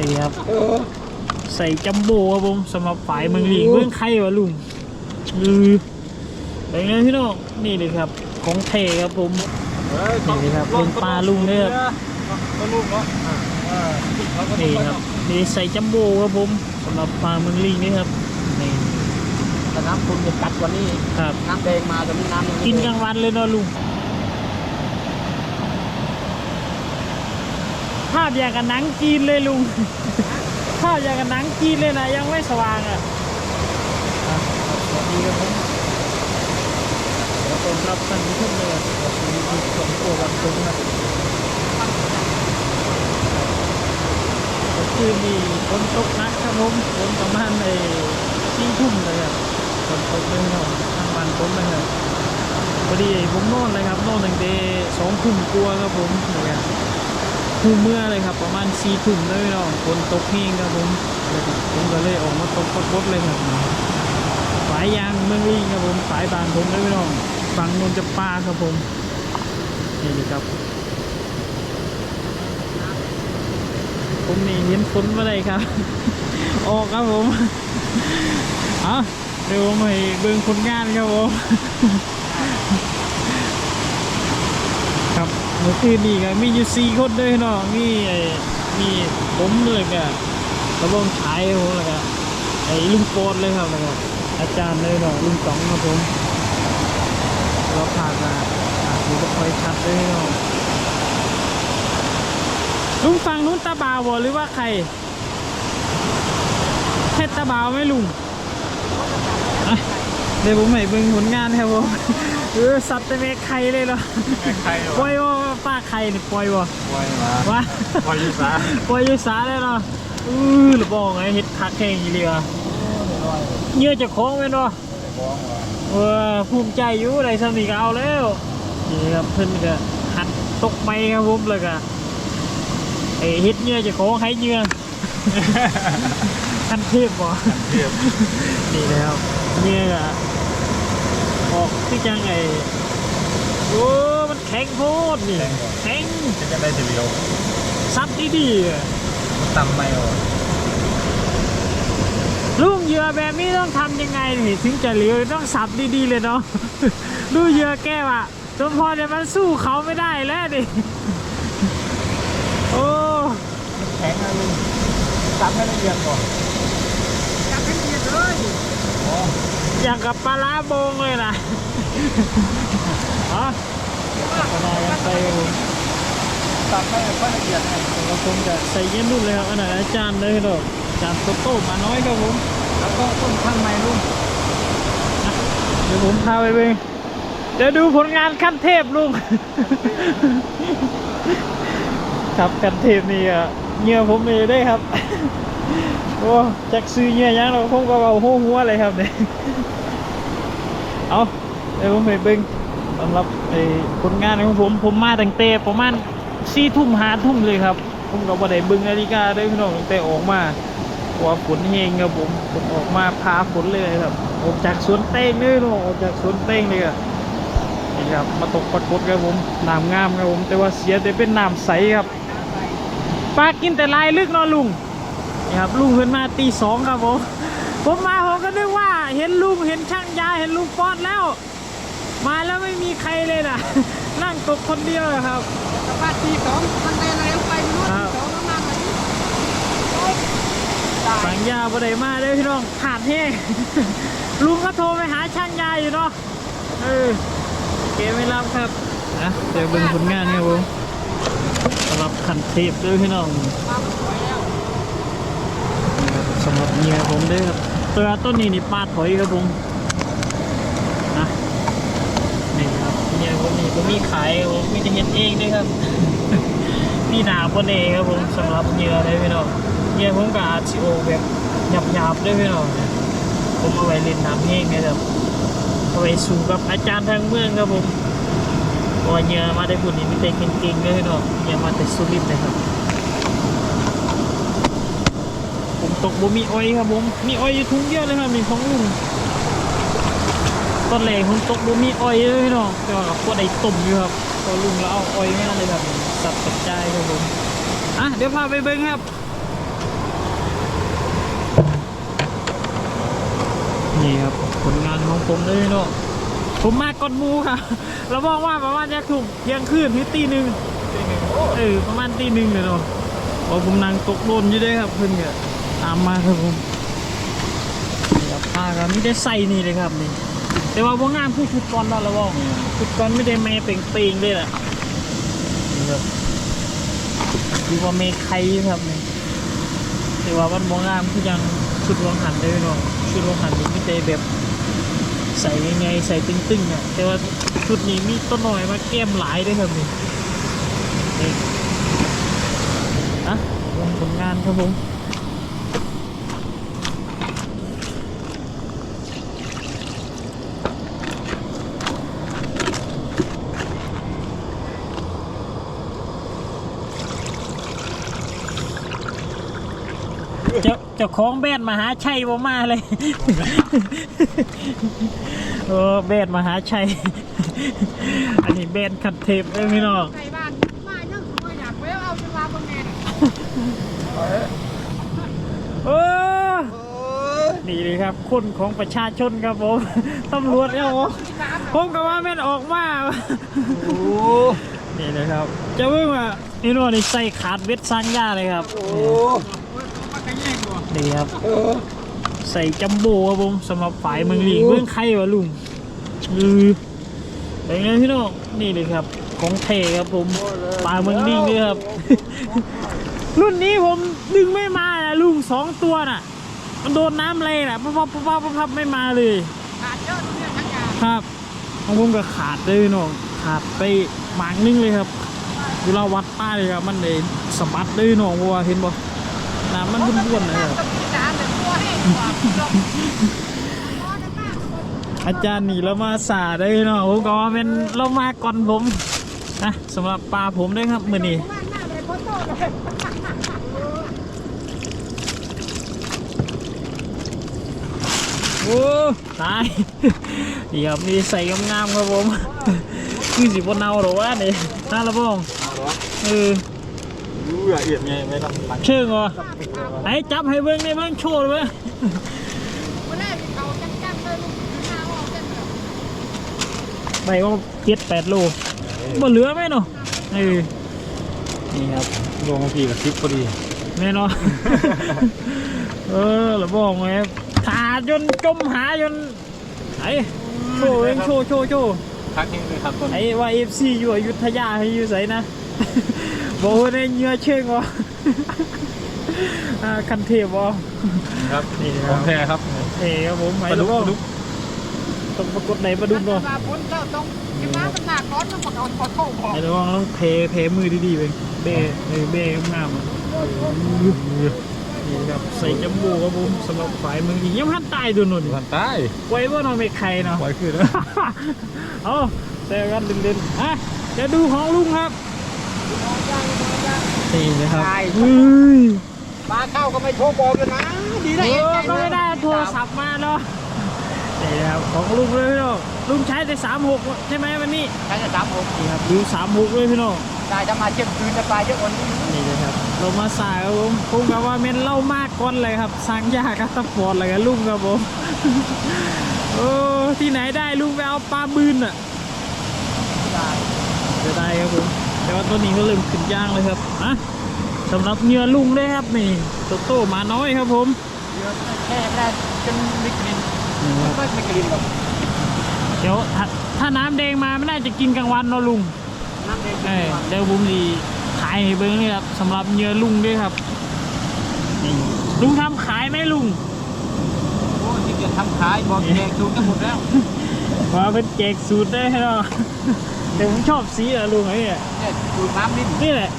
นี่ครับใส่จัมโบ้ครับผมสำหรับฝ่ายเมืองหลีเมืองไข่วะลุงอือเป็นไงพี่น้องนี่เลยครับ ของเทครับผมนี่เลยครับเป็นปลาลุงเนี่ยครับปลาลุงเนาะนี่ครับนี่ใส่จัมโบ้ครับผมสำหรับปลาเมืองหลีนี่ครับนี่แต่น้ำคุณจะกัดกว่านี้ ครับ น้ำแดงมาแต่นี่น้ำยังไม่กินแดกลางวันเลยเนาะลุง ภาพอย่างกับหนังจีนเลยลุง ภาพอย่างกับหนังจีนเลยนะยังไม่สว่างอะอะสวัสดีครับผมขอต้อนรับท่านผู้ชมเลยครับนี่คือของตัววันตรงนะคือมีฝนตกนักครับผมฝนประมาณในสี่ทุ่มเลยครับฝนตกเลยเนาะทางบ้านผมนะครับพอดีผมนอนเลยครับนอนตั้งแต่สองทุ่มกลัวครับผมนี่ครับ ทุ่มเมื่อเลยครับประมาณสี่ทุ่มเลยเนาะฝนตกเฮงครับผมผมก็เลยออกมาตกปรดๆเลยครับฝายยางเมืองลิงครับผมฝายบานผมเลยพี่น้องฝั่งนนจะปลาครับผมนี่เลยครับผมนี่เห็นฝนมาได้ครับ ออกครับผมเอาเดี๋ยวผมให้เบิ่งผลงานครับผม ครับ เมื่อคืนนี้ก็มีอยู่สี่คนด้วยเนาะมีไอ้มีผมเลยก็กระบองฉายผมแล้วก็ไอ้ลุงโปดเลยครับแล้วก็อาจารย์เลยเนาะลุงต๋องครับผมเราผ่านมาอาจจะค่อยชัดด้วยเนาะลุงฟังนู้นตาบาวหรือว่าใครแค่ตาบาวไหมลุงเดี๋ยวผมให้เบิ่งผลงานครับผม เออสัตว์แต่เมฆไข่เลยเหรอใครปล่อยว่าป้าไข่นี่ปล่อยว่าปล่อยมาวะปล่อยอยู่ซะปล่อยอยูสาเลยเนาะอือหรือบอกไงเฮ็ดคักแข่งอีเลียเหยื่อจะคล้องไว้เนาะเออภูมิใจอยู่ได้สำนีก็เอาแล้วนี่ครับเพิ่นก็หัดตกไม้ครับผมเลยก็ไอ้เฮ็ดเหยื่อจะคล้องให้เหยื่อขั้นเทพบ่เทียบนี่แล้วเหยื่อก็ ออกที่จังไอ้โอ้มันแข็งโพดนี่แข็งจะจะได้จะเลี้ยวซับดีๆอะมันตำไม่หรอลูกเหยื่อแบบนี้ต้องทำยังไงนี่ถึงจะเหลียวต้องสับดีๆเลยเนาะดูเหยื่อแก้วอะจนพอเดี๋ยวมันสู้เขาไม่ได้แล้วดิโอ้ แข็งนะลุงตำให้ละเอียดก่อนตำให้ละเอียดเลยอ๋อ อย่างกับปลาร้าโบงเลยนะอ๋อปลาร้ายัดไปครับผมตำให้ค่อยละเอียดนะเราคงจะใส่เย็นรุ่นเลยครับอันไหนอาจารย์เลยเนาะอาจารย์โตโต้มาน้อยครับผมแล้วก็ต้มข้างในลุงเดี๋ยวผมพาไปเองเดี๋ยวดูผลงานขั้นเทพลุงครับขั้นเทพนี่อะเหงื่อผมเลยได้ครับ โอ้จักซื้อเงื่อยังเราคงก็เอาหัวหัวเลยครับเนี่ยเอาเดี๋ยวผมไปเบิ่งสำหรับไอ้ผลงานของผมผมมาตั้งแต่ประมาณสี่ทุ่มห้าทุ่มเลยครับ ผมก็บ่ได้เบิ่งนาฬิกาเด้พี่น้องตั้งแต่ออกมาว่าฝนเฮงครับผมผมออกมาพาฝนเลยครับออกจากสวนเต้งเลยเนาะออกจากสวนเต้งเลยอะนี่ครับมาตกปรากฏครับผมน้ำงามครับผมแต่ว่าเสียแต่เป็นน้ำใสครับปลากินแต่ลายลึกนาะลุง นี่ครับลุงขึ้นมาตีสองครับผมผมมาผมก็นึกว่าเห็นลุงเห็นช่างยาเห็นลุงป๊อดแล้ว มาแล้วไม่มีใครเลยนะนั่งตกคนเดียวเลยครับสภาพที่สองมันได้อะไรไปไม่รู้ครับที่สองแล้วมาไหนสังยาบ่ได้มาเด้อพี่น้องขาดแห้งลุงก็โทรไปหาช่างยาอยู่เนาะเออเกไม่รับครับนะเดี๋ยวเบิ่งผลงานครับผมสำหรับขันเทปเด้วยพี่น้อง สำหรับเมียผมด้วยครับตัวต้นนี้นี่ปลาถอยครับผมนะนี่ครับเมียผมนี่ผมมีขายครับผมมีจะเห็นเองด้วยครับนี่หนาคนเองครับผมสำหรับเหยื่อเลยพี่น้องเหยื่อผมกับอาชิโอแบบหยาบๆด้วยพี่น้องนะผมเอาไว้เล่นน้ำเองนะครับเอาไว้สู้กับอาจารย์ทางเมืองครับผมเพราะว่าเหยื่อมาได้บุญนี่มีแต่เก่งๆเลยพี่น้องเหยื่อมาแต่สุรินทร์เลยครับ ตกบ่มีอ้อยครับผม มีอ้อยอยู่ทุ่งเยอะเลยครับมีของลุงตอนแรกผมตกบ่มีอ้อยเลยเนาะแต่ว่าพวกไอ้ตุ่มอยู่ครับพอลุงแล้วเอาอ้อยมาเลยแบบสับสับใจครับผมอะเดี๋ยวพาไปเบิ้งครับ นี่ครับผลงานของผมเลยเนาะผมมาก,ก่อนมูค่ะเราบอกว่าประมาณยักถูกยังคืนที่ตีหนึ่งเออประมาณตีหนึ่งเลยเนาะพอผมนั่งตกโดนอยู่ด้วยครับเพื่อนเนี่ย ตามมาครับผมนี่ครับป้าก็ไม่ได้ใส่นี่เลยครับนี่แต่ว่าว่างามคือชุดก่อนเราละบอกชุดก่อนไม่ได้แม่เป่งเป่งเลยแหละนี่ครับดูว่าเมใครครับนี่แต่ว่ามันว่างามคือยังชุดวงหันเลยเนาะชุดวงหันนี่ไม่ได้แบบใส่ยังไงใส่ตึงๆอะแต่ว่าชุดนี้มีต้นหน่อยมาแก้มหลายด้วยครับนี่นี่นะลงผลงานครับผม เจ้าเจ้าของแบรนด์มหาชัยบ่มาเลยเออแบรนด์มหาชัย อันนี้แบรนด์คัดเทปได้ไหมน้องไก่บ้านมาเรื่องของอยากไปเอาเวลาบนแม่น่ะเออนี่เลยครับคุณของประชาชนครับผมตำรวจครับผมผมก็ว่าแม่นออกมาโอ้นี่เลยครับ จะเพิ่งว่านี่น้องนี่ใส่ขาดเวทสร้างยาเลยครับโอ้ นี่ครับเออใส่จัมโบ้ครับผมสำหรับฝ่ายเมืองหลีกเมืองไข่วะลุงอือเป็นไงพี่น้องนี่เลยครับ ของเทครับผมปลาเมืองลิงเลยครับ รุ่นนี้ผมดึงไม่มานะลุงสองตัวน่ะ มันโดนน้ำเลยน่ะปั๊บปั๊บปั๊บปั๊บปั๊บไม่มาเลยขาดเยอะเนี่ยทั้งยาครับของผมก็ขาดเลยพี่น้องขาดไปหมางนึงเลยครับเวลาวัดป้าเลยครับมันเลยสะบัดเลยพี่น้องเพราะว่าเห็นบ่ น้ำมันบ้วนๆนะครับต้องมีจานแต่ตัวให้กว่าจบอาจารย์หนีเรามาสาได้เนาะผมก็ว่าเป็นเรามาก่อนผมนะสำหรับปลาผมด้วยครับมือนี้บ้านหน้าเลยโคตรโตเลยโอ้ตายนี่ครับมีใส่งามๆครับผมคือสิบนเนาหรอวะนี่น่าละบ้องเอาเหรอ เออรู้ละเอียดไงไม่ต้องหลังเชื่องเหรอไอ้จับให้เบิ้งได้เบิ้งโชว์เลยเว้ยวันแรกเขาจังๆเลยลูกหน้าออกเส้นเลยไปว่าเจ็ดแปดโลบ่เหลือไหมเนาะเออนี่ครับลงบางทีกับคลิปพอดีแน่นอนเออละบ้องไงขาจนจมหาจนไอ้โชว์เองโชว์โชว์โชว์พักนี้เลยครับต้นไอ้ว่าเอฟซีอยู่อยุธยาให้อยู่ใส่นะ บอกว่าในเหงื่อเชิงวะอ่าคันเทพวะครับนี่นะคขรัอบงแท้ครับเอ๋ครับผมไหมปลาดุแล้วกก็ปลาดุกต้องปรากฏไหนปลาดุกเนาะมาพ้นเจ้าตรงที่น้ำมันหนักร้อนมันบอกเอาขอโทษบอกไอ้ระวังต้องเพเพมือดีๆไปเบ้เออเบ้งามๆอะนี่ครับใส่จมูกครับผมสำหรับฝ่ายมือนี้ยังพันตายดูหน่อยพันใต้ไว้ว่าน้องไม่ใครเนาะปล่อยขึ้นแล้วเอาเซลกันเด่นๆอะจะดูของลุงครับ นี่นะครับเฮ้ยปลาเข้าก็ไม่โทรบอกเลยนะดีได้โอ้เองก็ไม่ได้โทรศัพท์มาเนาะนี่นะครับของลุงเลยพี่น้องลุงใช้แต่สามหกใช่ไหมวันนี้ใช่จะสามหกนี่ครับดูสามหกเลยพี่น้องได้จะมาเจ็บคืนจะปลาเยอะกว่านี้นี่นะครับเรามาสายครับผมคงกับว่าเม่นเล่ามากก้อนเลยครับสร้างยากครับตะปอดอะไรกันลุงครับผมโอ้ที่ไหนได้ลุงไปเอาปลาบืนอะได้จะได้ครับผม แต่ว่าตัวนี้ก็เริ่มขึ้นย่างเลยครับอะสำหรับเนื้อลุงเลยครับนี่โตโต้มาน้อยครับผมเยอะแค่ได้จนไม่กลิ่นนี่ครับก็ไม่กลิ่นหรอกเดี๋ยวถ้าถ้าน้ำแดงมาไม่น่าจะกินกลางวันเนาะลุงน้ำเองเออเดี๋ยวผมดีขายให้เบิ้งนี่ครับสำหรับเนื้อลุงด้วยครับนี่ลุงทำขายไหมลุงโอ้ที่จะทำขายบอกแจกสูตรกันหมดแล้วว่าเป็นแจกสูตรได้เนาะ แต่ผมชอบสีอะลุงไอ้เนี่ยเนี่ยสูตรน้ำดิ้นนี่แหละ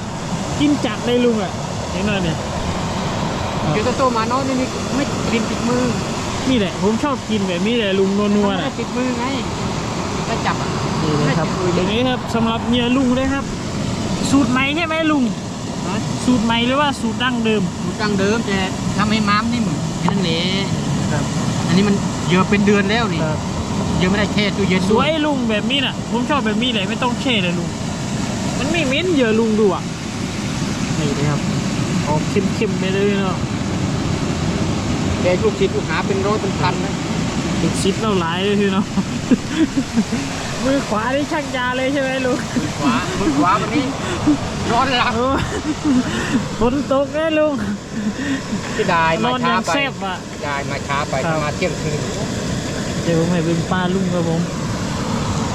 กินจัดเลยลุงอะเห็นหน่อยเนี่ยเดี๋ยวจะโตมาน้อยนี่นี่ไม่กลิ่นติดมือนี่แหละ ผมชอบกินแบบนี้แหละลุงนัวๆไม่น่ะได้ติดมือไงถ้าจับอะนี่นะครับเดี๋ยวนี้ครับสำหรับเมียลุงเลยครับ สูตรใหม่ใช่ไหมลุงฮะสูตรใหม่หรือว่าสูตรดั้งเดิม สูตรดั้งเดิมแต่ทำให้ม้ามนิ่มแค่นั้นแหละครับอันนี้มันเยอะเป็นเดือนแล้วนี่ครับเยอะไม่ได้แช่ตู้เย็นสวยลุงแบบนี้น่ะ ผมชอบแบบนี้เลยไม่ต้องเช่เลยลุง มันไม่เหม็นเยอะลุงดูอะ นี่นะครับ ออกเข้มๆไปเลยเนาะแกลูกศิษย์ลูกหาเป็นร้อยเป็นพันนะติดซิปเราหลายเลยพี่เนาะ มือขวานี่ช่างยาเลยใช่ไหมลุง มือขวา มือขวาวันนี้ร้อนหลังโอ้ฝนตกเลยลุงที่ได้นมาอนช้ายังไปแซบอะได้มาช้าไปครับมาเที่ยงคืน เดี๋ยวผมให้เป็นปลาลุงครับผม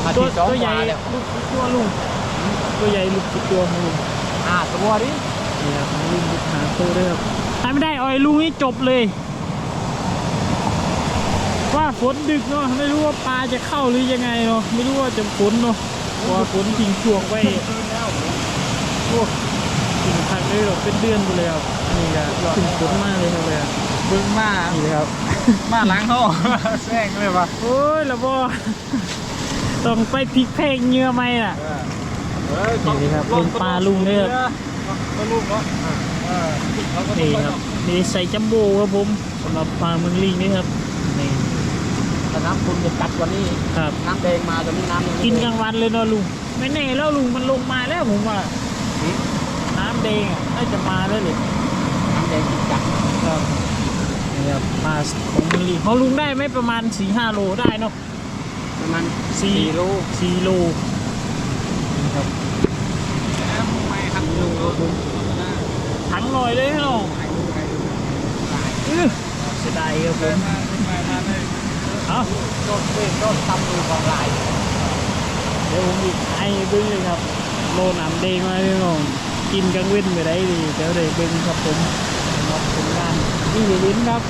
มาตัวที่สองตัวกใหญ่ว่าแล้วลูกตัวลุงตัวใหญ่ลูกตัวของลุงห้าตัวดินี่ครับลุงลูกหาตัวด้วยครับถ้าไม่ได้ออยลุงนี่จบเลย ว่าฝนดึกเนาะไม่รู้ว่าปลาจะเข้าหรือยังไงเนาะไม่รู้ว่าจะฝนเนาะเพราะว่าฝนทิ้งช่วงไว้พวกถึงทางเลยหรอกเป็นเดือนไปเลยครับนี่ก็ถึงฝนมากเลยครับเลยอะเบิ้งมานี่เลยครับมาหลังเขาแซงเลยปะโอ้ยละบอต้องไปพลิกเพลงเหงื่อไหมน่ะนี่ครับเป็นปลาลุงเนี่ยปลาลุงเนาะเออเราก็ต้นี่องครับนี่ใส่จัมโบ้ครับผมสำหรับปลาเมืองลิงนี่ครับนี่แต่น้ำคุณจะกัดวันนี้ครับน้ำแดงมาตอนนี้น้ำยังไม่กินแดกลางวันเลยเนาะลุงไม่แน่แล้วลุงมันลงมาแล้วผมว่าหืมน้ำแดงอะน่าจะมาแล้วเลยน้ำแดงกินกัดครับ นี่ครับปลาของเมืองลิงเขาลุงได้ไหมประมาณสี่ห้าโลได้เนาะประมาณสี่สี่โลสี่โลนี่ครับไม่ครับโลถังหน่อยเลยเนาะอื้อเสียดายครับผมเอาโดนเว้นโดนตำมือของลายเดี๋ยวผมอีกไอ้เบิ้งเลยครับโลน้ำแดงมาเลยน้องกินกลางเว้นไปได้ดีเดี๋ยวได้เบิ้งครับผมรับผลงาน นี่ลิ้นครับ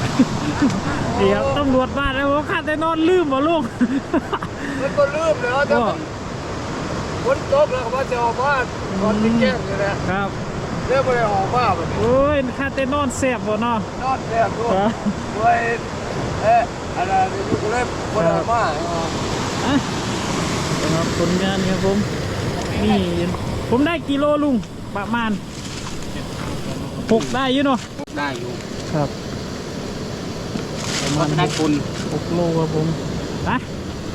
เดี๋ยวตำรวจมาแล้วผมขาดแต่นอนลืมบ่ลูกมันก็ลืมเลยแต่ก็มันฝนตกแล้วก็ว่าจะออกบ้านตอนที่แจ้งนี่แหละครับเรื่องไม่ได้ออกบ้านแบบนี้โอ้ยขาดแต่นอนเสียบบ่เนาะนอนแจ้งด้วยครับด้วยเอ๊ะอะไรนี่ก็เลยคนละมาอะสำหรับผลงานครับผมนี่ผมได้กิโลลุงประมาณหกได้อยู่เนาะได้อยู่ ครับประเพมาราะณจะได้คุณหกโลครับผมนะ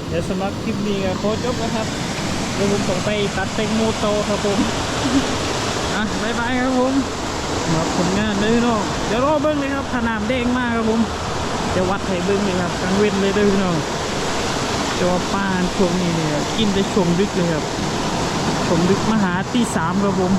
เดี๋ยวสำหรับคลิปนี้ก็โคจบนะครับเดี๋ยวผมต้องไปตัดแตงโมโตครับผมอะบายบายครับผมสำหรับผลงานเลยเนาะเดี๋ยวรอเบิ้งเลยครับขนาดแดงมากครับผมจะวัดให้เบิ้งเลยครับกลางเว้นเลยเด้อพี่น้องจะว่าป้านช่วงนี้เนี่ยกินได้ช่วงดึกเลยครับช่วงดึกมาหาที่สามครับผม